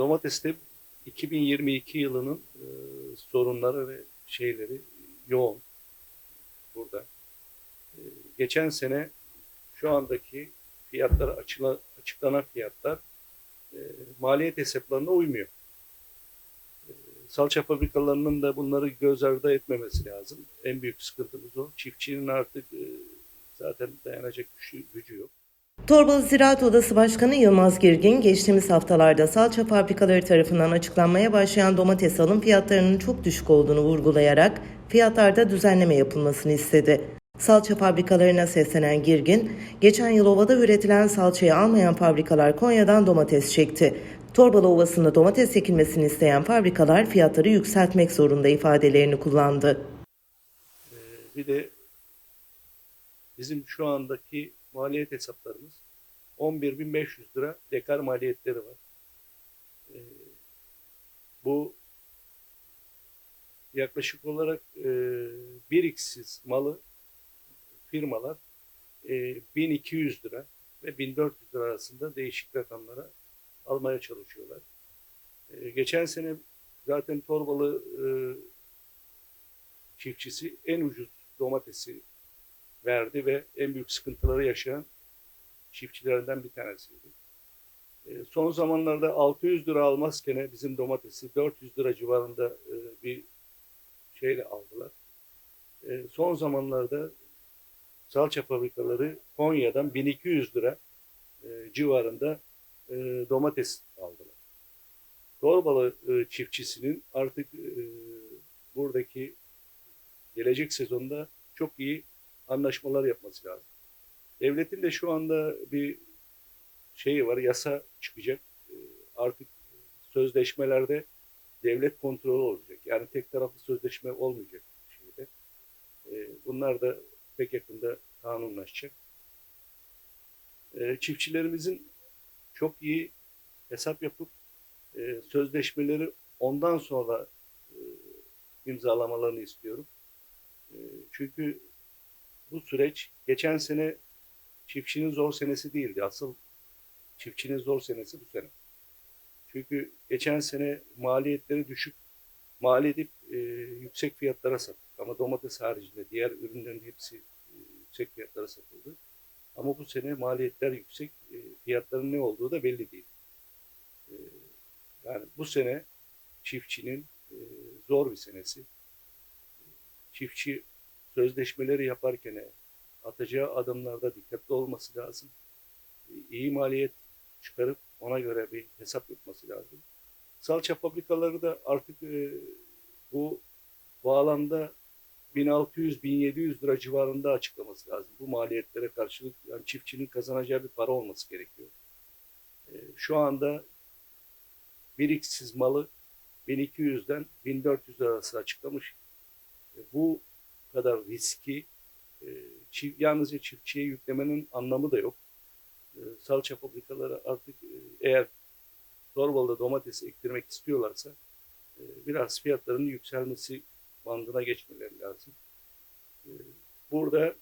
domateste 2022 yılının e, sorunları ve şeyleri yoğun burada. E, geçen sene şu andaki fiyatlar açıla, açıklanan fiyatlar e, maliyet hesaplarına uymuyor. E, salça fabrikalarının da bunları göz ardı etmemesi lazım. En büyük sıkıntımız o. Çiftçinin artık e, zaten dayanacak gücü, gücü yok. Torbalı Ziraat Odası Başkanı Yılmaz Girgin, geçtiğimiz haftalarda salça fabrikaları tarafından açıklanmaya başlayan domates alım fiyatlarının çok düşük olduğunu vurgulayarak fiyatlarda düzenleme yapılmasını istedi. Salça fabrikalarına seslenen Girgin, geçen yıl ovada üretilen salçayı almayan fabrikalar Konya'dan domates çekti. Torbalı Ovası'nda domates ekilmesini isteyen fabrikalar fiyatları yükseltmek zorunda ifadelerini kullandı. Ee, bir de bizim şu andaki maliyet hesaplarımız 11.500 lira dekar maliyetleri var. Ee, bu yaklaşık olarak e, 1x'siz malı firmalar e, 1200 lira ve 1400 lira arasında değişik rakamlara almaya çalışıyorlar. E, geçen sene zaten Torbalı e, çiftçisi en ucuz domatesi verdi ve en büyük sıkıntıları yaşayan çiftçilerden bir tanesiydi. E, son zamanlarda 600 lira almazken bizim domatesi 400 lira civarında e, bir şeyle aldılar. E, son zamanlarda salça fabrikaları Konya'dan 1200 lira civarında domates aldılar. Torbalı çiftçisinin artık buradaki gelecek sezonda çok iyi anlaşmalar yapması lazım. Devletin de şu anda bir şeyi var, yasa çıkacak. E, Artık sözleşmelerde devlet kontrolü olacak. Yani tek taraflı sözleşme olmayacak şeyde. E, Bunlar da pek yakında kanunlaşacak. E, Çiftçilerimizin çok iyi hesap yapıp e, sözleşmeleri ondan sonra e, imzalamalarını istiyorum. Çünkü bu süreç geçen sene çiftçinin zor senesi değildi. Asıl çiftçinin zor senesi bu sene. Çünkü geçen sene maliyetleri düşük mal edip e, yüksek fiyatlara sattık. Ama domates haricinde diğer ürünlerin hepsi e, yüksek fiyatlara satıldı. Ama bu sene maliyetler yüksek, e, fiyatların ne olduğu da belli değil. E, yani bu sene çiftçinin e, zor bir senesi. Çiftçi sözleşmeleri yaparken atacağı adımlarda dikkatli olması lazım. E, İyi maliyet çıkarıp ona göre bir hesap yapması lazım. Salça fabrikaları da artık e, bu bağlamda 1600-1700 lira civarında açıklaması lazım. Bu maliyetlere karşılık yani çiftçinin kazanacağı bir para olması gerekiyor. E, şu anda bir x'siz malı 1200'den 1400 arası açıklamış. E, bu kadar riski e, çift, yalnızca çiftçiye yüklemenin anlamı da yok. E, salça fabrikaları artık e, eğer Torbalı'da domates ektirmek istiyorlarsa e, biraz fiyatlarının yükselmesi bandına geçmeleri lazım. E, burada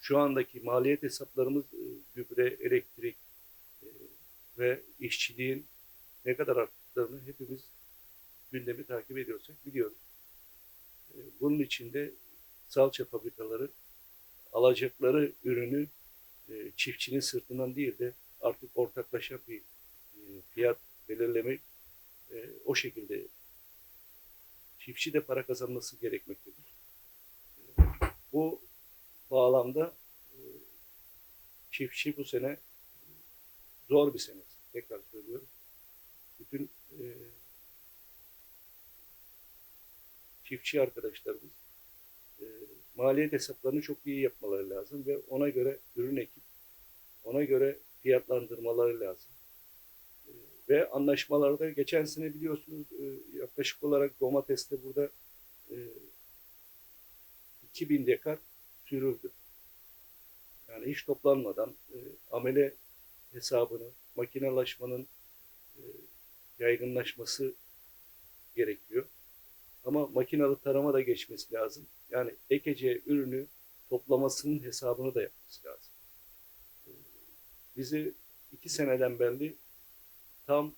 şu andaki maliyet hesaplarımız e, gübre, elektrik e, ve işçiliğin ne kadar arttıklarını hepimiz gündemi takip ediyorsak biliyoruz. Bunun için de salça fabrikaları alacakları ürünü e, çiftçinin sırtından değil de artık ortaklaşa bir e, fiyat belirlemek e, o şekilde çiftçi de para kazanması gerekmektedir. Bu bağlamda çiftçi bu sene zor bir sene. Tekrar söylüyorum. Bütün e, çiftçi arkadaşlarımız e, maliyet hesaplarını çok iyi yapmaları lazım ve ona göre ürün ekip ona göre fiyatlandırmaları lazım. E, ve anlaşmalarda geçen sene biliyorsunuz e, yaklaşık olarak domateste burada e, 2000 dekar sürüldü. Yani hiç toplanmadan e, amele hesabını, makinalaşmanın e, yaygınlaşması gerekiyor. Ama makinalı tarama da geçmesi lazım. Yani ekeceği ürünü toplamasının hesabını da yapması lazım. Bizi iki seneden beri tam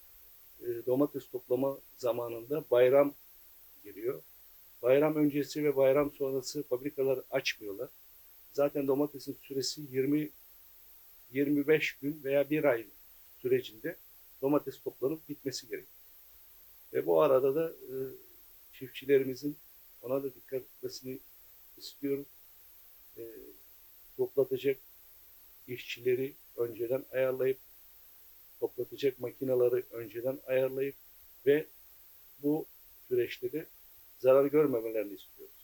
e, domates toplama zamanında bayram giriyor. Bayram öncesi ve bayram sonrası fabrikalar açmıyorlar. Zaten domatesin süresi 20 25 gün veya bir ay sürecinde domates toplanıp bitmesi gerekiyor. Ve bu arada da e, çiftçilerimizin ona da dikkat etmesini istiyoruz. E, toplatacak işçileri önceden ayarlayıp toplatacak makineleri önceden ayarlayıp ve bu süreçte de zarar görmemelerini istiyoruz.